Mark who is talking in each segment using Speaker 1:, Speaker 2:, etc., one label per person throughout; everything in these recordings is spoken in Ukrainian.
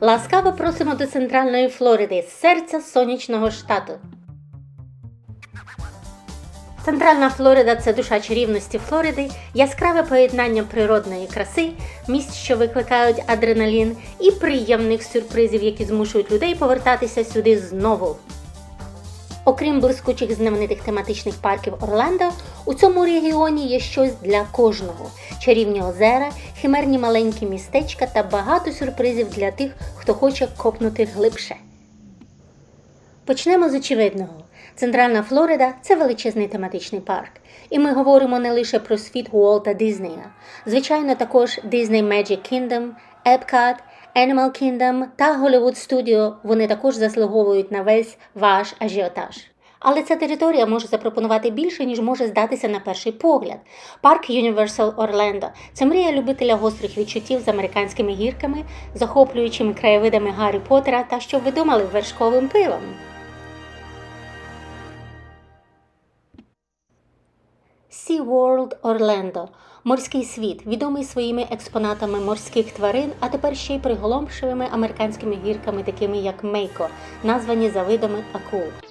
Speaker 1: Ласкаво просимо до центральної Флориди, серця сонячного штату. Центральна Флорида це душа чарівності Флориди, яскраве поєднання природної краси, місць, що викликають адреналін, і приємних сюрпризів, які змушують людей повертатися сюди знову. Окрім блискучих знаменитих тематичних парків Орландо, у цьому регіоні є щось для кожного: чарівні озера, химерні маленькі містечка та багато сюрпризів для тих, хто хоче копнути глибше. Почнемо з очевидного. Центральна Флорида це величезний тематичний парк. І ми говоримо не лише про світ Уолта Дізнея. Звичайно, також Disney Magic Kingdom, Epcot, Animal Kingdom та Hollywood Studio вони також заслуговують на весь ваш ажіотаж. Але ця територія може запропонувати більше, ніж може здатися на перший погляд. Парк Universal Orlando – це мрія любителя гострих відчуттів з американськими гірками, захоплюючими краєвидами Гаррі Поттера та що ви думали вершковим пивом. SeaWorld Orlando – морський світ, відомий своїми експонатами морських тварин, а тепер ще й приголомшивими американськими гірками, такими як Мейко, названі за видами акул.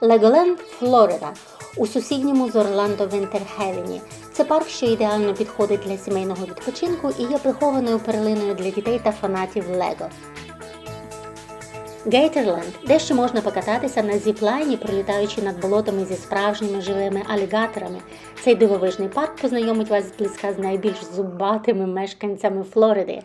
Speaker 1: Леголенд, Флорида, у сусідньому з Орландо Вінтерхевені. Це парк, що ідеально підходить для сімейного відпочинку і є прихованою перлиною для дітей та фанатів Лего. Гейтерленд, де ще можна покататися на зіплайні, пролітаючи над болотами зі справжніми живими алігаторами. Цей дивовижний парк познайомить вас зблизька з найбільш зубатими мешканцями Флориди.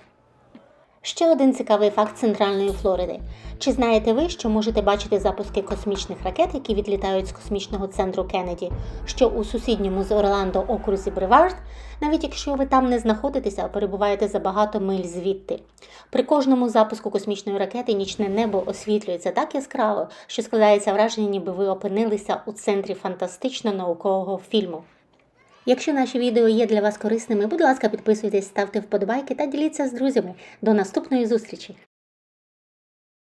Speaker 1: Ще один цікавий факт центральної Флориди. Чи знаєте ви, що можете бачити запуски космічних ракет, які відлітають з космічного центру Кеннеді, що у сусідньому з Орландо окрузі Бревард, навіть якщо ви там не знаходитеся, а перебуваєте за багато миль звідти. При кожному запуску космічної ракети нічне небо освітлюється так яскраво, що складається враження, ніби ви опинилися у центрі фантастично наукового фільму. Якщо наші відео є для вас корисними, будь ласка, підписуйтесь, ставте вподобайки та діліться з друзями. До наступної зустрічі!